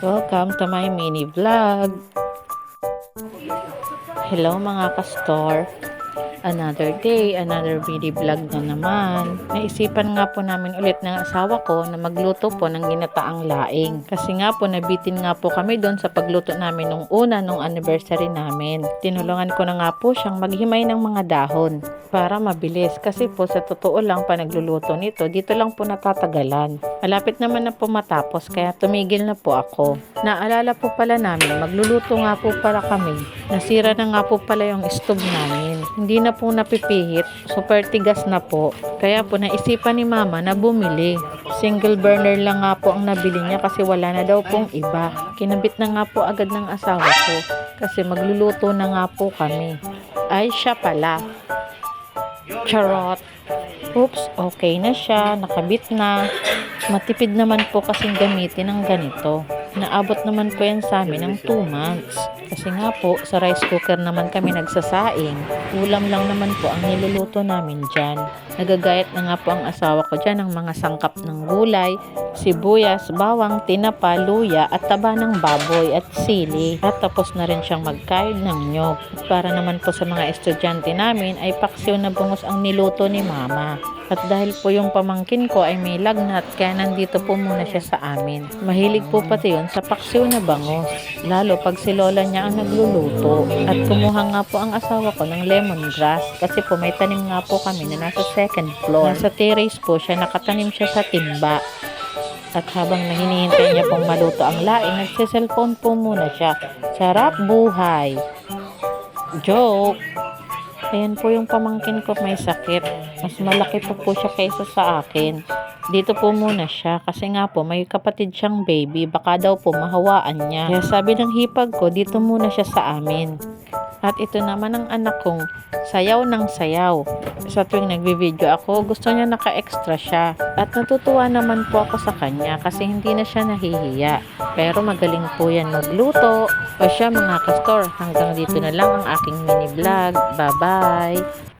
Welcome to my mini vlog. Hello mga kastor. Another day, another mini vlog na naman. Naisipan nga po namin ulit ng asawa ko na magluto po ng ginataang laing. Kasi nga po nabitin nga po kami doon sa pagluto namin nung una nung anniversary namin. Tinulungan ko na nga po siyang maghimay ng mga dahon para mabilis. Kasi po sa totoo lang pa nagluluto nito, dito lang po natatagalan. Malapit naman na po matapos kaya tumigil na po ako. Naalala po pala namin, magluluto nga po pala kami. Nasira na nga po pala yung stove namin. Hindi na po napipihit, super tigas na po. Kaya po naisipan ni mama na bumili. Single burner lang nga po ang nabili niya kasi wala na daw pong iba. Kinabit na nga po agad ng asawa ko kasi magluluto na nga po kami. Ay siya pala. Charot. Oops, okay na siya, nakabit na. Matipid naman po kasing gamitin ng ganito. Naabot naman po yan sa amin ng 2 months. Kasi nga po, sa rice cooker naman kami nagsasaing. Ulam lang naman po ang niluluto namin dyan. Nagagayat na nga po ang asawa ko dyan ng mga sangkap ng gulay, sibuyas, bawang, tinapa, luya at taba ng baboy at sili. At tapos na rin siyang magkain ng nyog. Para naman po sa mga estudyante namin ay paksiw na bungos ang niluto ni mama. At dahil po yung pamangkin ko ay may lagnat kaya nandito po muna siya sa amin. Mahilig po pati yun sa paksiw na bangos. Lalo pag si lola niya ang nagluluto. At kumuha nga po ang asawa ko ng lemongrass kasi po may tanim nga po kami na nasa second floor. Nasa terrace po siya, nakatanim siya sa timba. At habang nahinihintay niya pong maluto ang laing, nagsiselfone po muna siya. Sarap buhay. Joke. Ayan po yung pamangkin ko may sakit. Mas malaki po po siya kaysa sa akin. Dito po muna siya kasi nga po may kapatid siyang baby. Baka daw po mahawaan niya. Kaya sabi ng hipag ko, dito muna siya sa amin. At ito naman ang anak kong sayaw ng sayaw. Sa tuwing nagbi-video ako, gusto niya naka-extra siya. At natutuwa naman po ako sa kanya kasi hindi na siya nahihiya. Pero magaling po yan magluto. O siya mga kastor, hanggang dito na lang ang aking mini vlog. Bye-bye!